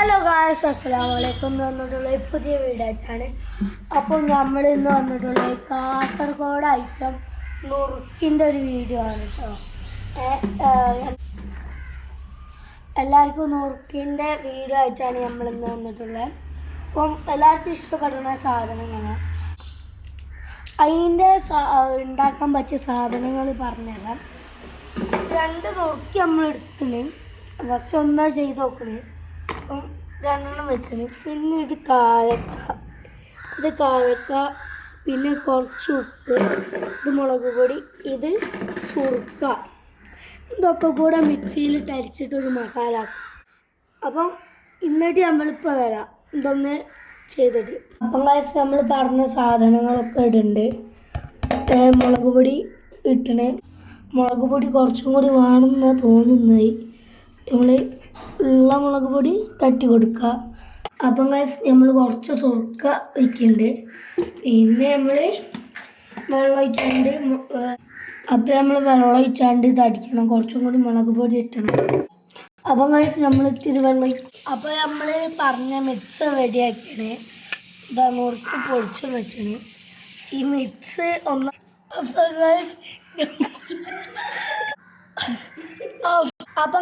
Hello guys അസ്സലാമു അലൈക്കും. എന്ന് വന്നിട്ടുള്ള പുതിയ വീഡിയോച്ചാണ് അപ്പോൾ നമ്മൾ ഇന്ന് വന്നിട്ടുള്ള കാസർഗോഡ് ഐറ്റം നുറുക്കിന്റെ ഒരു വീഡിയോ ആണ് കേട്ടോ എല്ലാവർക്കും നുറുക്കിന്റെ വീഡിയോ ആയിട്ടാണ് നമ്മൾ ഇന്ന് വന്നിട്ടുള്ളത് അപ്പം എല്ലാവർക്കും ഇഷ്ടപ്പെടുന്ന സാധനങ്ങളാണ് അതിന്റെ ഉണ്ടാക്കാൻ പറ്റിയ സാധനങ്ങൾ പറഞ്ഞുതരാം. രണ്ട് നുറുക്കി നമ്മൾ എടുത്തിന്. ഫസ്റ്റ് ഒന്നാ ചെയ്ത് നോക്കണേ. അപ്പം രണ്ടെണ്ണം വെച്ചിന്. പിന്നെ ഇത് കാലക്ക ഇത് കാലക്ക പിന്നെ കുറച്ച് ഉപ്പ് ഇത് മുളക് പൊടി ഇത് സുർക്ക. ഇതൊക്കെ കൂടെ മിക്സിയിലിട്ട് അരിച്ചിട്ടൊരു മസാല അപ്പം ഇന്നിട്ട് നമ്മളിപ്പോൾ വരാം. ഇതൊന്ന് ചെയ്തിട്ട്. അപ്പം കാശ് നമ്മൾ പറഞ്ഞ സാധനങ്ങളൊക്കെ ഇടുന്നുണ്ട്. മുളക് പൊടി ഇട്ടണേ. മുളക് പൊടി കുറച്ചും കൂടി വേണമെന്ന് തോന്നുന്നത്. നമ്മൾ ഉള്ള മുളക് പൊടി തട്ടി കൊടുക്കുക. അപ്പം ഗൈസ് നമ്മൾ കുറച്ച് സുർക്ക വയ്ക്കുന്നുണ്ട് പിന്നെ നമ്മൾ വെള്ളം ഒഴിച്ചാണ്ട് അപ്പം നമ്മൾ വെള്ളം ഒഴിച്ചാണ്ട് ഇത് അടിക്കണം. കുറച്ചും കൂടി മുളക് പൊടി ഇട്ടണം അപ്പം ഗൈസ് നമ്മൾ ഇത്തിരി വെള്ളം അപ്പോൾ അപ്പം നമ്മൾ പറഞ്ഞ മിക്സ് റെഡിയാക്കിയാണ്. ഇതാ നുറുക്ക് പൊടിച്ച് വെച്ചാണ് ഈ മിക്സ് ഒന്ന് അപ്പം guys,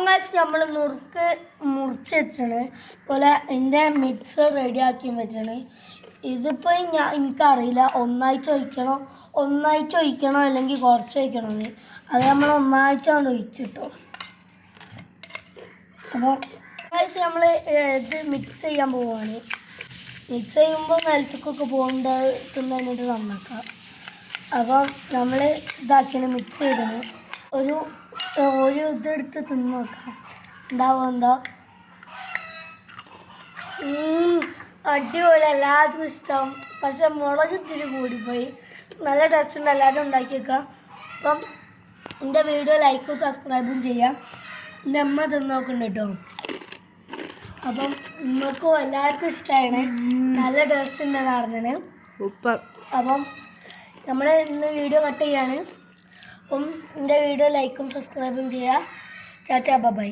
കാശ് നമ്മൾ നുറുക്ക് മുറിച്ച് വെച്ചാണ്. പോലെ എന്റെ മിക്സ് റെഡിയാക്കി വെച്ചാണ്. ഇതിപ്പോൾ ഞാൻ എനിക്കറിയില്ല ഒന്നായി ചോദിക്കണോ ഒന്നായി ചോദിക്കണോ അല്ലെങ്കിൽ കുറച്ച് ചോദിക്കണോ അത് നമ്മൾ ഒന്നാഴ്ച കൊണ്ട് ഒഴിച്ചിട്ടോ. അപ്പോൾ ഒന്നാഴ്ച നമ്മൾ ഇത് മിക്സ് ചെയ്യാൻ പോവുകയാണ് മിക്സ് ചെയ്യുമ്പോൾ നിലത്തേക്കൊക്കെ പോകേണ്ടത് നന്നാക്കാം. അപ്പം നമ്മൾ ഇതാക്കിയാണ് മിക്സ് ചെയ്തത്. ഒരു ഒരു ഇതെടുത്ത് തിന്ന് നോക്കാം. ഉണ്ടാവും എന്താ. അടിപൊളി എല്ലാവർക്കും ഇഷ്ടം. പക്ഷെ മുളക് ഇത്തിരി കൂടിപ്പോയി. നല്ല ടേസ്റ്റ് ഉണ്ട് എല്ലാവരും ഉണ്ടാക്കി വെക്കാം. അപ്പം എന്റെ വീഡിയോ ലൈക്കും സബ്സ്ക്രൈബും ചെയ്യാം. എന്റെ അമ്മ തിന്ന് നോക്കുന്നുണ്ട് കേട്ടോ. അപ്പം ഉമ്മക്കും എല്ലാവർക്കും ഇഷ്ടമാണ് നല്ല ടേസ്റ്റ് ഉണ്ടെന്ന് പറഞ്ഞത്. അപ്പം നമ്മൾ ഇന്ന് വീഡിയോ കട്ട് ചെയ്യാണ്. അപ്പം എന്റെ വീഡിയോ ലൈക്കും സബ്സ്ക്രൈബും ചെയ്യുക. ചാച്ചാ ബൈ.